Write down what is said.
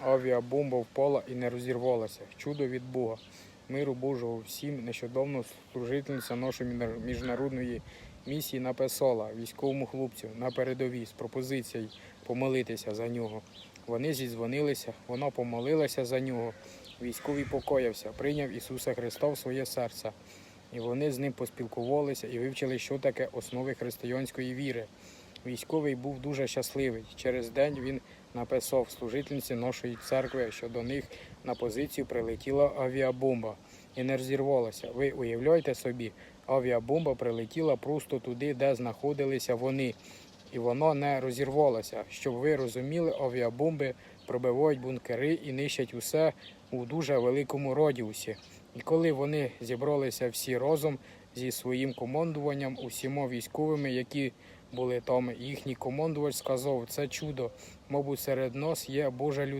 Авіабомба впала і не розірвалася. Чудо від Бога. Миру Божого всім нещодавно служительниця нашої міжнародної місії написала військовому хлопцю на передовій з пропозицією помолитися за нього. Вони зідзвонилися, вона помолилася за нього. Військовий покоявся, прийняв Ісуса Христа в своє серце. І вони з ним поспілкувалися і вивчили, що таке основи християнської віри. Військовий був дуже щасливий. Через день він написав служительниці нашої церкви, що до них на позицію прилетіла авіабомба і не розірвалася. Ви уявляєте собі, авіабомба прилетіла просто туди, де знаходилися вони, і вона не розірвалася. Щоб ви розуміли, авіабомби пробивають бункери і нищать усе у дуже великому радіусі. І коли вони зібралися всі разом зі своїм командуванням, усіма військовими, які були там, їхній командувач сказав, це чудо. Мабуть, серед нас є Божа людина.